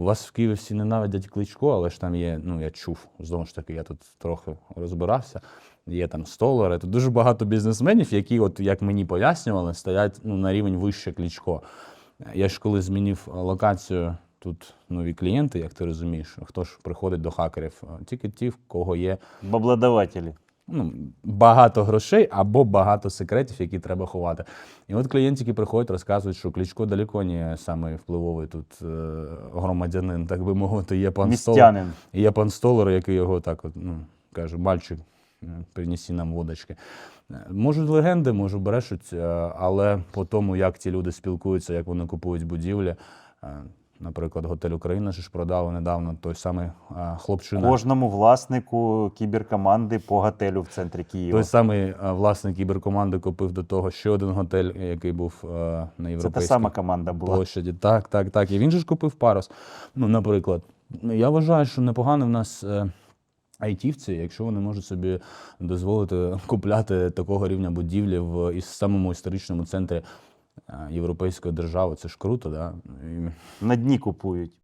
У вас в Києві всі ненавидять кличко, але ж там є, ну я чув, знову ж таки, я тут трохи розбирався. Є там столари. Тут дуже багато бізнесменів, які, от як мені пояснювали, стоять ну, на рівень вище кличко. Я ж коли змінив е, локацію, тут нові клієнти, як ти розумієш, хто ж приходить до хакерів? Е, Тільки ті, в кого є Бабладавателі. Ну, багато грошей або багато секретів, які треба ховати. І от клієнтики приходять, розказують, що Кличко далеко не самий впливовий тут е, громадянин, так би мовити, є пан. Містянин. Є пан Столар, який його так от, ну, каже, мальчик, е, принесі нам водочки. Е, Можуть легенди, може брешуть, але по тому, як ті люди спілкуються, як вони купують будівлі. Наприклад, готель Україна ж продав недавно той самий хлопчина. Кожному власнику кіберкоманди по готелю в центрі Києва. Той самий власник кіберкоманди купив до того ще один готель, який був на Це та сама команда була. площаді. Так, так, так. І він же ж купив парус. Ну, наприклад, я вважаю, що непогано в нас. е, Айтівці, якщо вони можуть собі дозволити купляти такого рівня будівлі в із самому історичному центрі європейської держави, це ж круто, да? І На дні купують.